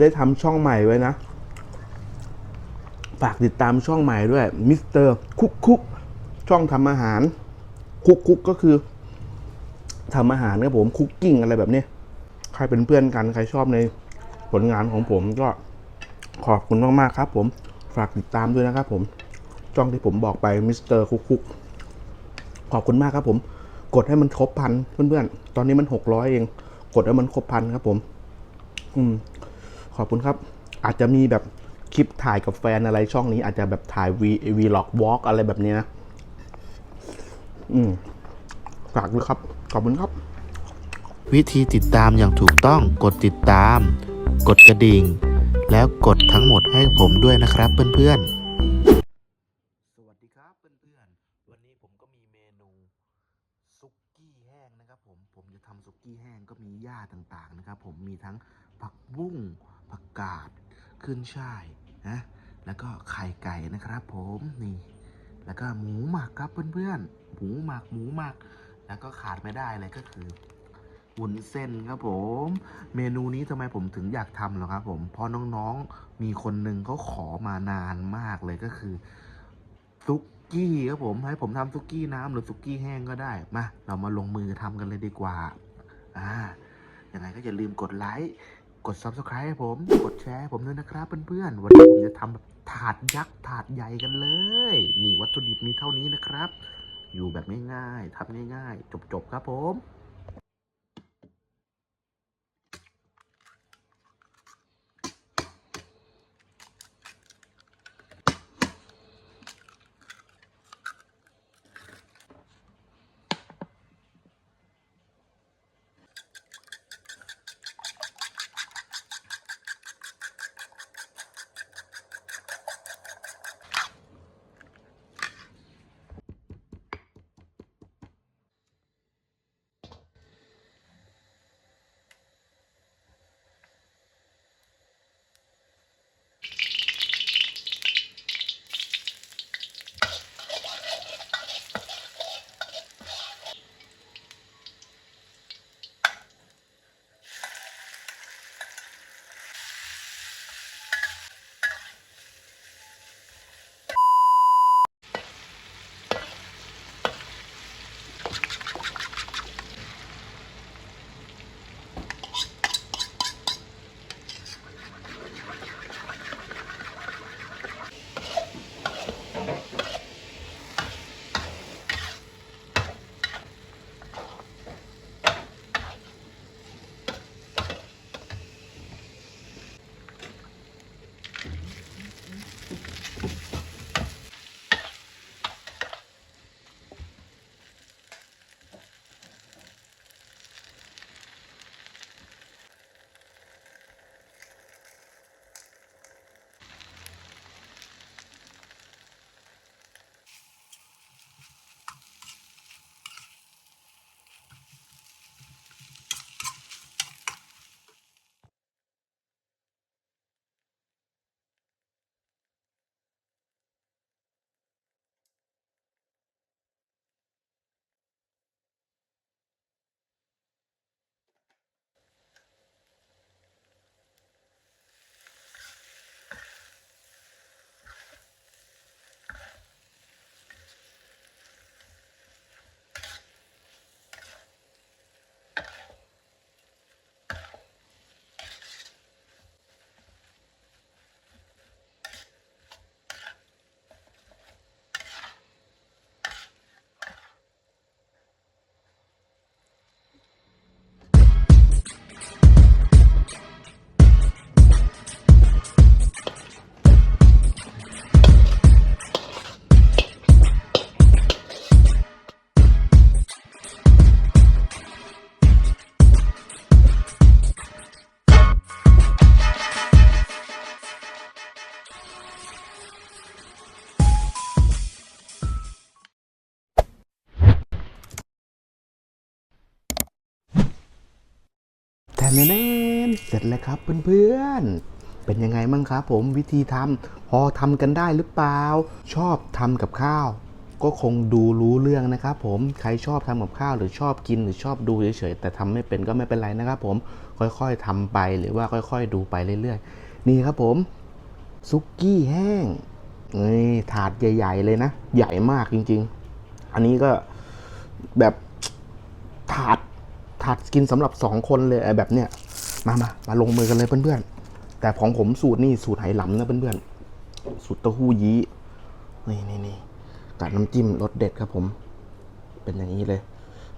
ได้ทำช่องใหม่ไว้นะ ฝากติดตามช่องใหม่ด้วยมิสเตอร์คุกคุกช่องทำอาหาร คุกคุกก็คือทำอาหารครับผมคุกกิ้งอะไรแบบนี้ใครเป็นเพื่อนกัน ใครชอบในผลงานของผมก็ขอบคุณมากๆครับผมฝากติดตามด้วยนะครับผมช่องที่ผมบอกไปมิสเตอร์คุกคุกขอบคุณมากครับผม กดให้มันครบพันเพื่อนๆ ตอนนี้มันหกร้อยเอง กดให้มันครบพันครับผม อืม ขอบคุณครับ อาจจะมีแบบคลิปถ่ายกับแฟนอะไรช่องนี้อาจจะแบบถ่ายวีวีล็อกวอล์กอะไรแบบนี้นะ อืมฝากด้วยครับ ขอบคุณครับ วิธีติดตามอย่างถูกต้องกดติดตาม กดกระดิ่ง แล้วกดทั้งหมดให้ผมด้วยนะครับเพื่อนๆสวัสดีครับเพื่อนๆวันนี้ผมก็มีเมนูซุกี้แห้งนะครับผมผมจะทำซุกี้แห้งก็มีหญ้าต่างๆนะครับ ผมมีทั้งผักบุ้ง ผักกาดขึ้นช่ายนะแล้วก็ไข่ไก่นะครับผมนี่ แล้วก็หมูหมักครับเพื่อนๆหมูหมักหมูหมัก แล้วก็ขาดไม่ได้เลยก็คือวุ้นเส้นครับผม เมนูนี้ทำไมผมถึงอยากทำหรอครับผมเพราะน้องๆมีคนหนึ่งเขาขอมานานมากเลยก็คือซุกี้ครับผมให้ผมทำซุกี้น้ำหรือซุกี้แห้งก็ได้มาเรามาลงมือทำกันเลยดีกว่าอ่ายังไงก็อย่าลืมกดไลค์ กด subscribe ให้ผม กดแชร์ให้ผมด้วยนะครับเพื่อนๆ วันนี้ผมจะทำแบบถาดยักษ์ถาดใหญ่กันเลย นี่วัตถุดิบมีเท่านี้นะครับ อยู่แบบง่ายๆทำง่ายๆ จบๆ ครับผม แต่แน่เสร็จแล้วครับเพื่อนๆ เป็นยังไงบ้างครับผมวิธีทำพอทำกันได้หรือเปล่า ชอบทำกับข้าว ก็คงดูรู้เรื่องนะครับผมใครชอบทำกับข้าวหรือชอบกินหรือชอบดูเฉยๆแต่ทำไม่เป็นก็ไม่เป็นไรนะครับผมค่อยๆทำไปหรือว่าค่อย ๆ ดูไปเรื่อยๆ นี่ครับผมซุกี้แห้งนี่ถาดใหญ่ ๆ เลยนะ ใหญ่มากจริง ๆ อันนี้ก็แบบถาด ถาดกินสำหรับสองคนเลยแบบเนี้ยมามามาลงมือกันเลยเพื่อนๆแต่ของผมสูตรนี่สูตรไหหลำนะเพื่อนๆสูตรเต้าหู้ยี้นี่นี่นี่กับน้ำจิ้มรสเด็ดครับผม เป็นอย่างนี้เลย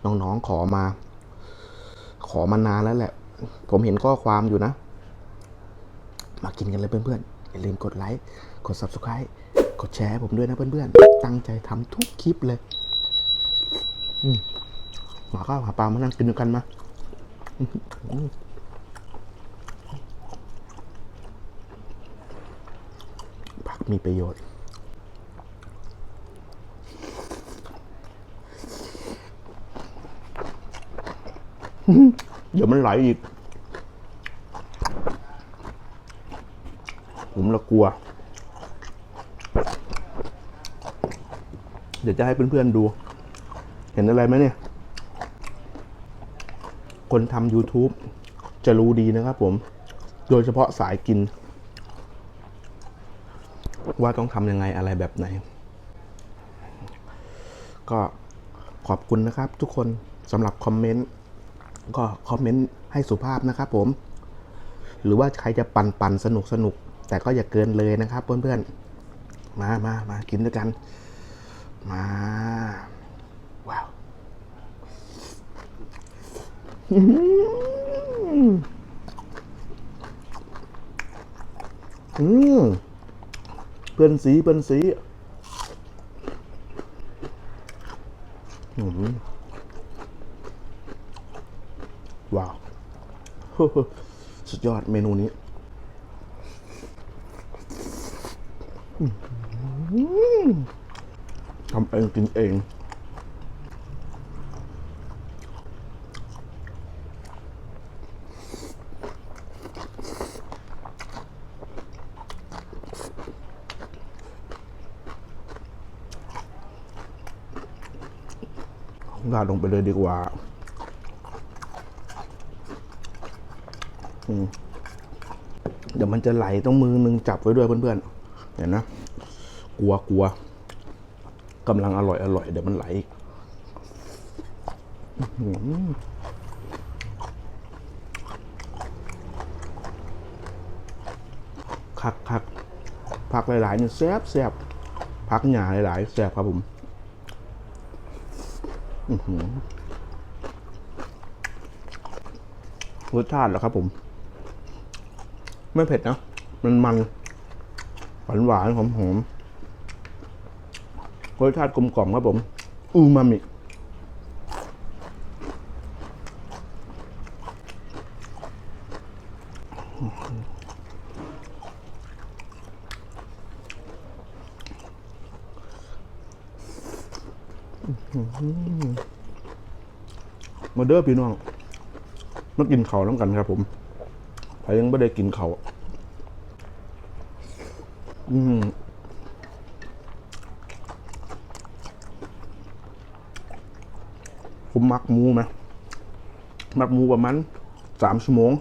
น้องๆขอมา ขอมานานแล้วแหละ ผมเห็นข้อความอยู่นะ มากินกันเลยเพื่อนๆอย่าลืมกดไลค์กด subscribe กดแชร์ผมด้วยนะเพื่อนๆตั้งใจทำทุกคลิปเลย อืม หาข้าวหาปลามานั่งกินด้วยกันมาผักมีประโยชน์ เดี๋ยวมันไหลอีก ผมละกลัว เดี๋ยวจะให้เพื่อนๆดู เห็นอะไรไหมเนี่ย คนทำ YouTube จะรู้ดีนะครับผม โดยเฉพาะสายกิน ว่าต้องทำยังไงอะไรแบบไหน ก็ขอบคุณนะครับทุกคนสำหรับคอมเมนต์ก็คอมเมนต์ให้สุภาพนะครับผม หรือว่าใครจะปั่นปั่นสนุกสนุกแต่ก็อย่าเกินเลยนะครับเพื่อนๆ มามามากินด้วยกัน มา ว้าว อืมเพื่อนสีเพื่อนสีว้าว สุดยอดเมนูนี้ทำเองกินเอง ราดลงไปเลยดีกว่า เดี๋ยวมันจะไหลต้องมือนึงจับไว้ด้วยเพื่อนๆ เห็นนะ กลัวกลัวกำลังอร่อยอร่อยเดี๋ยวมันไหลคักคักผักหลายๆเนี่ยแซ่บแซ่บผักหนาหลายๆแซ่บครับผม รสชาติเหรอครับผม ไม่เผ็ดนะ มันมัน หวานหวานหอมหอมรสชาติกลมกล่อมครับผม อูมามิ มาเด้อพี่น้องมากินเขาน้ำกันครับผมใครยังไม่ได้กินเขาอืมผมมักหมูไหมมักหมูประมาณสามชั่วโมง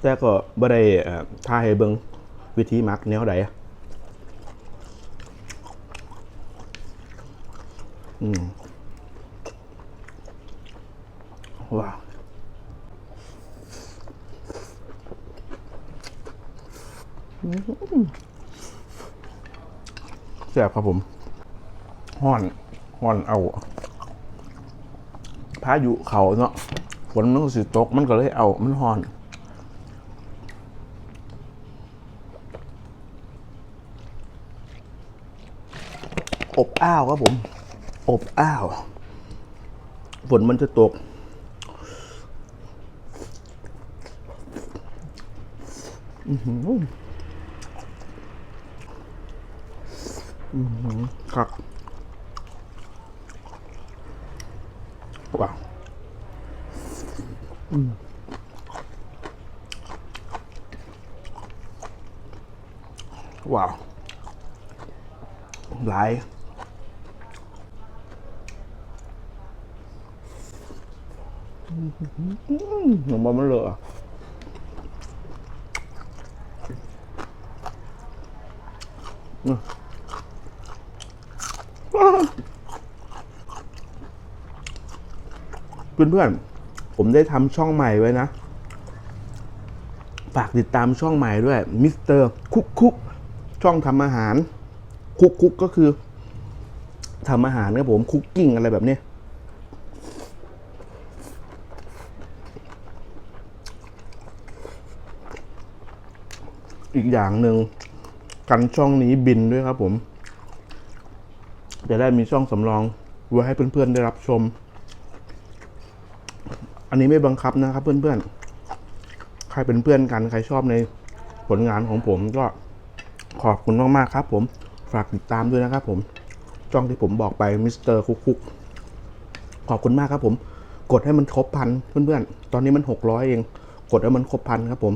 แต่ก็บ่ได้ท่าให้เบิงวิธีมักแนวใดอะอืม ว้าว แซ่บครับผมห่อนห่อนเอาพายุเขาเนาะฝนมันก็สิตก มันก็เลยเอา มันห่อน อบอ้าวครับผม อบอ้าว ฝนมันจะตกอือหืออือหือ ครับว้าวอืมว้าวหลายหนูมันไม่เลอะอะอืม เพื่อนๆ ผมได้ทำช่องใหม่ไว้นะ ฝากติดตามช่องใหม่ด้วยมิสเตอร์คุกคุกช่องทำอาหาร คุกคุกก็คือทำอาหารครับผมคุกกิ้งอะไรแบบนี้อีกอย่างหนึ่งกันช่องนี้บินด้วยครับผม จะได้มีช่องสำรองไว้ให้เพื่อนๆได้รับชม อันนี้ไม่บังคับนะครับ เพื่อนๆ ใครเป็นเพื่อนกัน ใครชอบในผลงานของผมก็ขอบคุณมากๆครับ ผม ฝากติดตามด้วยนะครับ ผมช่องที่ผมบอกไปมิสเตอร์คุกคุกขอบคุณมากครับ ผม กดให้มันครบพันเพื่อนๆ ตอนนี้มันหกร้อยเอง กดให้มันครบพันครับ ผม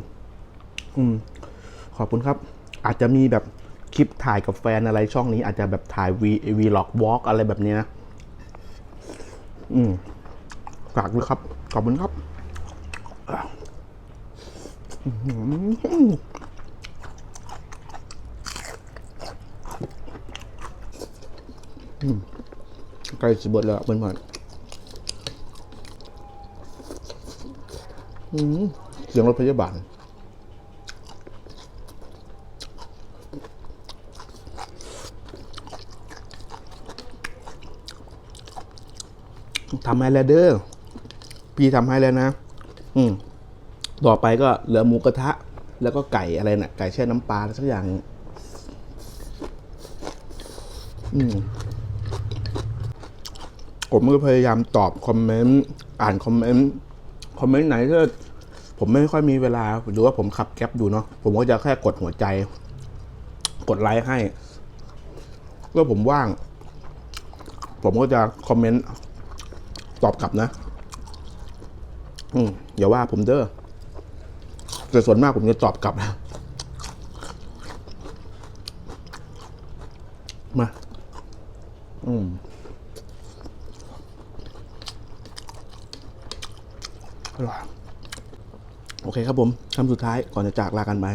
อืม ขอบคุณครับ อาจจะมีแบบคลิปถ่ายกับแฟนอะไรช่องนี้อาจจะแบบถ่ายวีวีล็อกวอล์กอะไรแบบนี้ยอืม ฝากด้วยครับ ขอบคุณครับใกล้จะเบิดแล้วเพื่อนๆเสียงรถพยาบาลทำให้แล้วเด้อ พี่ทำให้แล้วนะ อืมต่อไปก็เหลือหมูกระทะ แล้วก็ไก่อะไรนะ่ะ ไก่แช่น้ำปลาอะไรสักอย่าง อืมผมก็พยายามตอบคอมเมนต์อ่านคอมเมนต์คอมเมนต์ไหนถ้าผมไม่ค่อยมีเวลา หรือว่าผมขับแก๊ปอยู่เนาะผมก็จะแค่กดหัวใจ กดไลค์ให้เมื่อผมว่าง ผมก็จะคอมเมนต์ตอบกลับนะ อืมอย่าว่าผมเด้อแต่ส่วนมากผมจะตอบกลับนะมา อืมอร่อยโอเคครับผมคำสุดท้ายก่อนจะจากลากันไป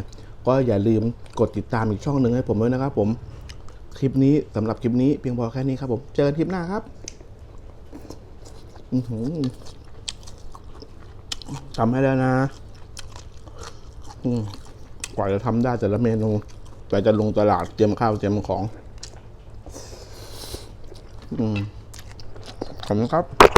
ก็อย่าลืมกดติดตามอีกช่องหนึ่งให้ผมด้วยนะครับผม คลิปนี้สำหรับคลิปนี้เพียงพอแค่นี้ครับผม เจอกันคลิปหน้าครับ อือหือ ทำให้แล้วนะกว่าจะทำได้แต่ละเมนูกว่าจะลงตลาดเตรียมข้าวเตรียมของ อืมขอบคุณครับ